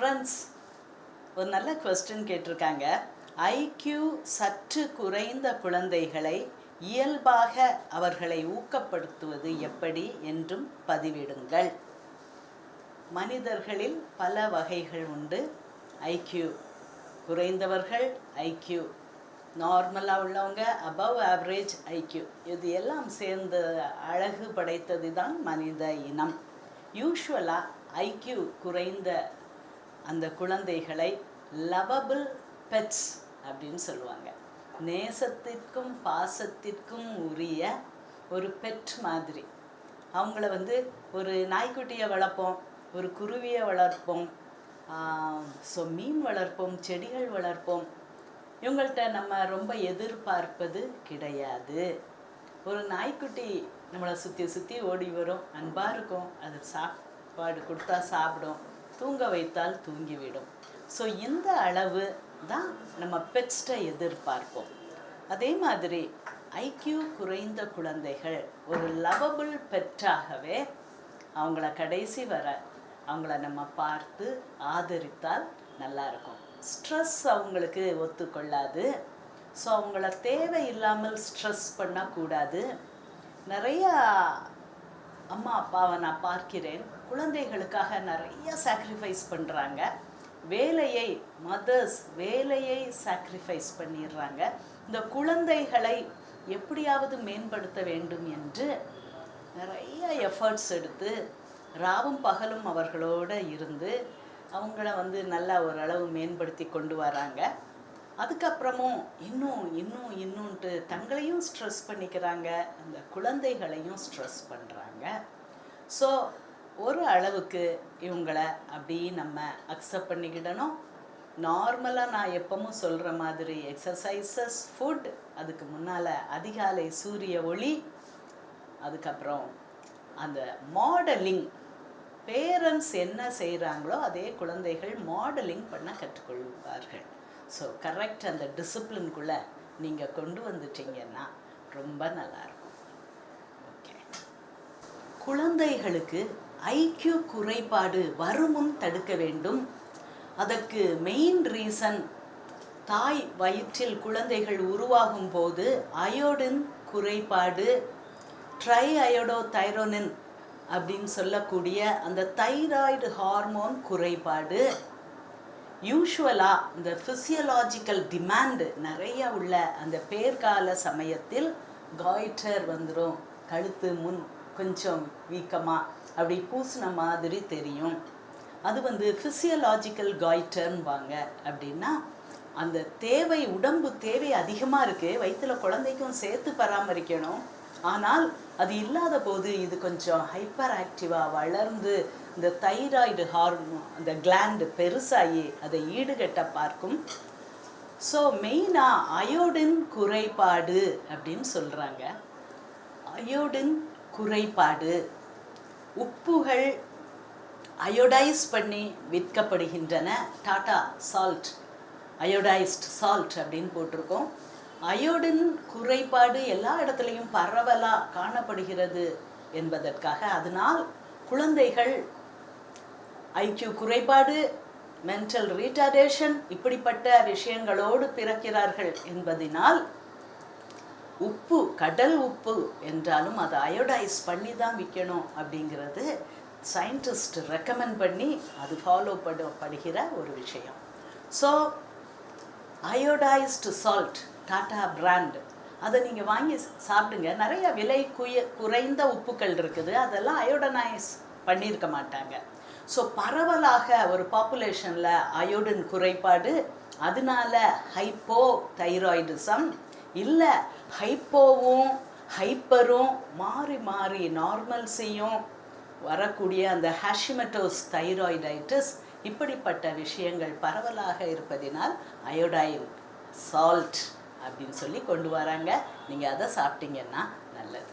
Friends ஒரு நல்ல question கேட்டிருக்காங்க. ஐக்யூ சற்று குறைந்த குழந்தைகளை இயல்பாக அவர்களை ஊக்கப்படுத்துவது எப்படி என்றும் பதிவிடுங்கள். மனிதர்களில் பல வகைகள் உண்டு. ஐக்யூ குறைந்தவர்கள் ஐக்யூ நார்மலாக உள்ளவங்க அபவ் ஆவரேஜ் ஐக்யூ இது எல்லாம் சேர்ந்து அழகு படைத்தது தான் மனித இனம். யூஸ்வலாக ஐக்யூ குறைந்த அந்த குழந்தைகளை லவபிள் பெட்ஸ் அப்படின்னு சொல்லுவாங்க. நேசத்திற்கும் பாசத்திற்கும் உரிய ஒரு பெட் மாதிரி. அவங்கள வந்து ஒரு நாய்க்குட்டியை வளர்ப்போம் ஒரு குருவியை வளர்ப்போம் ஸோ மீன் வளர்ப்போம் செடிகள் வளர்ப்போம். இவங்கள்ட்ட நம்ம ரொம்ப எதிர்பார்ப்பது கிடையாது. ஒரு நாய்க்குட்டி நம்மளை சுற்றி சுற்றி ஓடி வரும். அன்பாக இருக்கும். அது சாப்பாடு கொடுத்தா சாப்பிடும். தூங்க வைத்தால் தூங்கிவிடும். ஸோ இந்த அளவு தான் நம்ம பெட்ஸ்ட்டை எதிர்பார்ப்போம். அதே மாதிரி ஐக்யூ குறைந்த குழந்தைகள் ஒரு லவபிள் பெற்றாகவே அவங்கள கடைசி வர அவங்கள நம்ம பார்த்து ஆதரித்தால் நல்லாயிருக்கும். ஸ்ட்ரெஸ் அவங்களுக்கு ஒத்துக்கொள்ளாது. ஸோ அவங்கள தேவையில்லாமல் ஸ்ட்ரெஸ் பண்ணக்கூடாது. நிறையா அம்மா அப்பாவை நான் பார்க்கிறேன். குழந்தைகளுக்காக நிறைய சாக்ரிஃபைஸ் பண்ணுறாங்க வேலையை மதர்ஸ் வேலையை சாக்ரிஃபைஸ் பண்ணிடுறாங்க. இந்த குழந்தைகளை எப்படியாவது மேம்படுத்த வேண்டும் என்று நிறைய எஃபர்ட்ஸ் எடுத்து ராவும் பகலும் அவர்களோட இருந்து அவங்கள வந்து நல்லா ஓரளவு மேம்படுத்தி கொண்டு வராங்க. அதுக்கப்புறமும் இன்னும் இன்னும் இன்னும்ட்டு தங்களையும் ஸ்ட்ரெஸ் பண்ணிக்கிறாங்க. அந்த குழந்தைகளையும் ஸ்ட்ரெஸ் பண்ணுறாங்க ஸோ ஒரு அளவுக்கு இவங்களை அப்படி நம்ம அக்செப்ட் பண்ணிக்கிடணும். நார்மலாக நான் எப்பவும் சொல்கிற மாதிரி எக்ஸசைசஸ் ஃபுட் அதுக்கு முன்னால் அதிகாலை சூரிய ஒளி அதுக்கப்புறம் அந்த மாடலிங் பேரண்ட்ஸ் என்ன செய்கிறாங்களோ அதே குழந்தைகள் மாடலிங் பண்ண கற்றுக்கொள்வார்கள். ஸோ கரெக்ட் அந்த டிசிப்ளின்குள்ளே நீங்கள் கொண்டு வந்துட்டீங்கன்னா ரொம்ப நல்லாயிருக்கும். ஓகே குழந்தைகளுக்கு ஐக்கியூ குறைபாடு வருமுன் தடுக்க வேண்டும். அதற்கு மெயின் ரீசன் தாய் வயிற்றில் குழந்தைகள் உருவாகும் போது அயோடின் குறைபாடு ட்ரை அயோடோ தைரோனின் அப்படின்னு சொல்லக்கூடிய அந்த தைராய்டு ஹார்மோன் குறைபாடு யூஷுவலாக இந்த ஃபிசியலாஜிக்கல் டிமாண்டு நிறைய உள்ள அந்த பேர்கால சமயத்தில் காய்டர் வந்துடும் கழுத்து முன் கொஞ்சம் வீக்கமாக அப்படி பூசின மாதிரி தெரியும். அது வந்து ஃபிசியலாஜிக்கல் காய்டர்ன்பாங்க அப்படின்னா அந்த தேவை உடம்பு தேவை அதிகமாக இருக்குது வயிற்றில் குழந்தைக்கும் சேர்த்து பராமரிக்கணும். ஆனால் அது இல்லாத போது இது கொஞ்சம் ஹைப்பர் ஆக்டிவாக வளர்ந்து இந்த தைராய்டு ஹார்மோன் அந்த கிளாண்டு பெருசாகி அதை ஈடுகட்ட பார்க்கும். ஸோ மெயினாக அயோடின் குறைபாடு அப்படின்னு சொல்கிறாங்க அயோடின் குறைபாடு. உப்புகள் அயோடைஸ் பண்ணி விற்கப்படுகின்றன. டாடா சால்ட் அயோடைஸ்ட் சால்ட் அப்படின்னு போட்டிருக்கோம். அயோடின் குறைபாடு எல்லா இடத்துலையும் பரவலாக காணப்படுகிறது என்பதற்காக அதனால் குழந்தைகள் ஐக்கியூ குறைபாடு மென்டல் ரீட்டார்டேஷன் இப்படிப்பட்ட விஷயங்களோடு பிறக்கிறார்கள் என்பதினால் உப்பு கடல் உப்பு என்றாலும் அதை அயோடைஸ் பண்ணி தான் விற்கணும் அப்படிங்கிறது சயின்டிஸ்ட் ரெக்கமெண்ட் பண்ணி அது ஃபாலோ படுகிற ஒரு விஷயம். So iodised salt Tata brand அதை நீங்கள் வாங்கி சாப்பிடுங்க. நிறைய விலை குய குறைந்த உப்புக்கள் இருக்குது. அதெல்லாம் அயோடனைஸ் பண்ணியிருக்க மாட்டாங்க. ஸோ பரவலாக ஒரு பாப்புலேஷனில் அயோடின் குறைபாடு. அதனால ஹைப்போ தைராய்டிசம் இல்லை ஹைப்போவும் ஹைப்பரும் மாறி மாறி நார்மல்ஸையும் வரக்கூடிய அந்த ஹாஷிமட்டோஸ் தைராய்டைட்டிஸ் இப்படிப்பட்ட விஷயங்கள் பரவலாக இருப்பதினால் அயோடைன் சால்ட் அப்படின்னு சொல்லி கொண்டு வராங்க. நீங்கள் அதை சாப்பிட்டீங்கன்னா நல்லது.